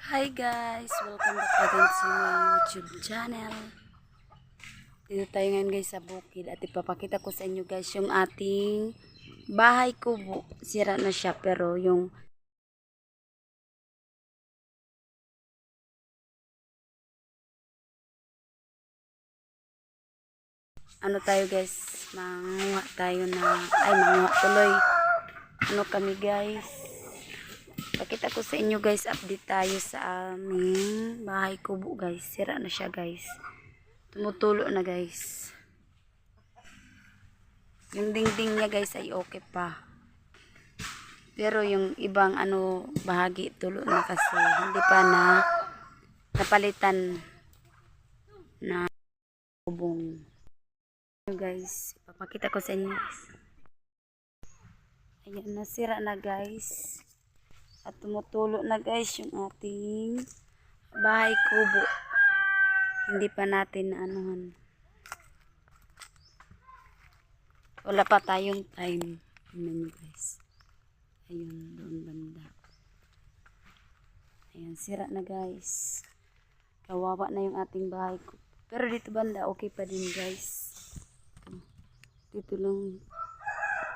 Hi guys! Welcome back again sa my YouTube channel. Dito tayo ngayon guys sa bukid at ipapakita ko sa inyo guys yung ating bahay kubo. Sira na siya pero yung ano tayo guys, manguha tayo na, ay manguha tuloy. Ano kami guys, Pakita ko sa inyo guys, update tayo sa aming bahay kubo guys. Sira na siya guys. Tumutulo na guys. Yung dingding niya guys ay okay pa. Pero yung ibang ano bahagi tulo na kasi hindi pa na napalitan na kubong. Guys, papakita ko sa inyo guys. Ayan, nasira na guys. At tumutulo na guys yung ating bahay kubo. Hindi pa natin na anuhan. Wala pa tayong time. Tingnan nyo guys. Ayun, doon banda. Ayan, sira na guys. Kawawa na yung ating bahay ko. Pero dito banda, okay pa din guys. Dito lang.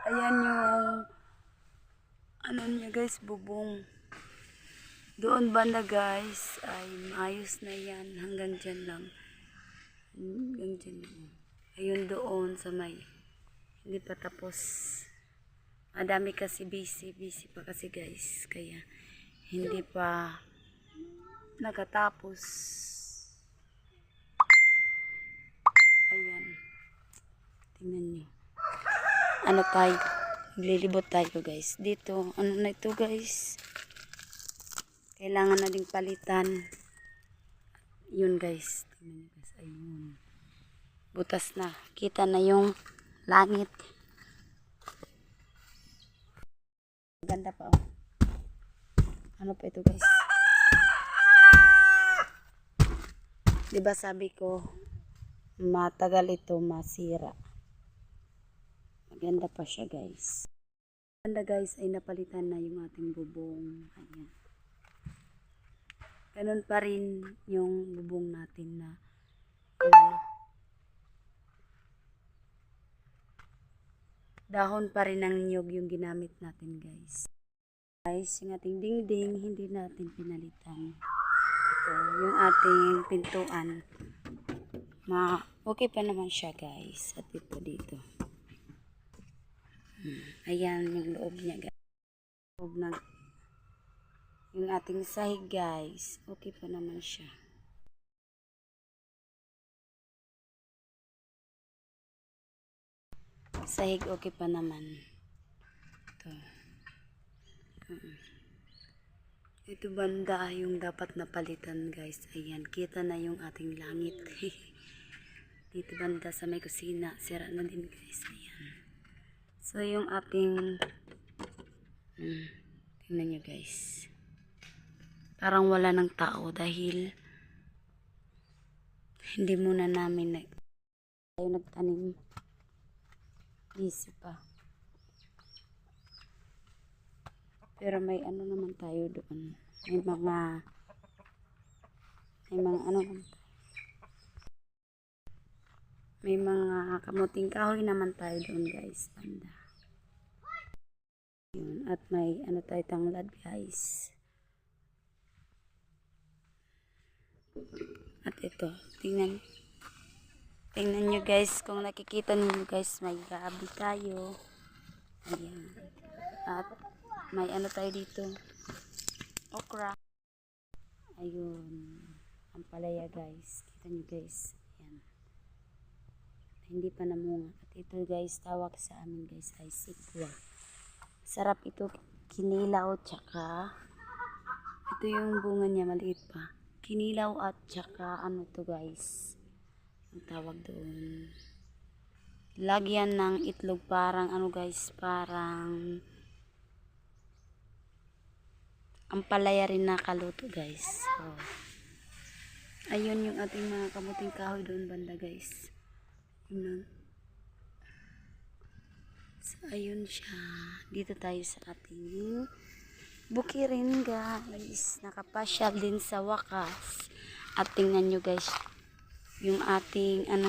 Ayan yung ano niya guys, bubong. Doon banda guys, ay maayos na yan. Hanggang dyan lang. Hanggang dyan lang. Ayun doon sa may, hindi pa tapos. Madami kasi busy, busy pa kasi guys. Kaya, hindi pa nakatapos. Ayan. Tingnan niyo. Ano tayo? Maglilibot tayo guys. Dito, ano na ito guys? Kailangan na ding palitan. Yun guys. Tingnan nyo guys. Ayun. Butas na. Kita na yung langit. Ganda pa oh. Ano pa ito guys? Diba sabi ko, matagal ito masira. Maganda pa siya guys. Maganda guys ay napalitan na yung ating bubong. Ayan. Ganun pa rin yung bubong natin na ano, dahon pa rin ng niyog yung ginamit natin guys. Guys, yung ating dingding hindi natin pinalitan. Ito, yung ating pintuan. Ma okay pa naman siya guys. At ito dito. Ayan yung loob niya guys. Loob ng yung ating sahig guys. Okay pa naman siya. Sahig okay pa naman. Ito. Mm. Ito banda yung dapat napalitan guys. Ayan, kita na yung ating langit. Dito banda sa may kusina. Sira na din guys. Ayan. So, yung ating hmm, tingnan nyo guys. Parang wala ng tao dahil hindi muna namin nag tayo nagtanim. Busy pa. Pero may ano naman tayo doon. May mga may mga ano. May mga kamuting kahoy naman tayo doon guys. Banda. At may ano tayo tanglad guys. At ito. Tingnan. Tingnan nyo guys. Kung nakikita niyo guys. May gabi tayo. Ayan. At may ano tayo dito. Okra. Ayun. Ang palaya guys. Kita nyo guys. Ayan hindi pa namunga. At ito guys, tawag sa amin guys ay sikwa. Sarap ito kinilaw tsaka ito yung bunga niya maliit pa. Kinilaw at tsaka ano to guys. Ang tawag doon. Lagyan ng itlog parang ano guys, parang ang palaya rin nakaluto guys. So, ayun yung ating mga kamuting kahoy doon banda guys. Yun. So, ayun siya. Dito tayo sa ating bukirin guys. Nakapasyal din sa wakas. At tingnan nyo guys, yung ating ano,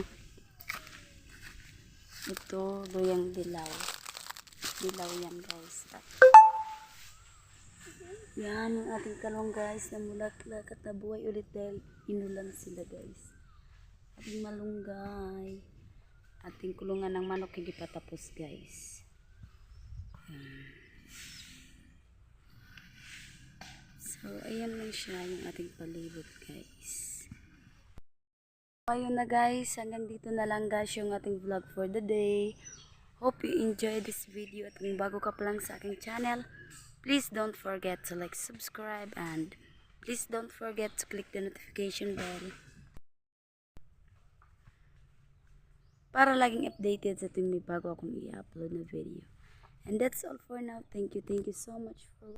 ito, luyang dilaw. Dilaw yan guys. At, yan ang ating talong guys na mulaklak at nabuhay ulit dahil inulan sila guys. Ating malunggay. Ating kulungan ng manok hindi pa tapos guys. So, ayan lang siya yung ating palibot, guys. Ayun na guys, hanggang dito na lang guys yung ating vlog for the day. Hope you enjoy this video at kung bago ka pa lang sa aking channel, please don't forget to like, subscribe, and please don't forget to click the notification bell para laging updated sa tuwing may bago akong i-upload na video. And that's all for now. Thank you, thank you so much for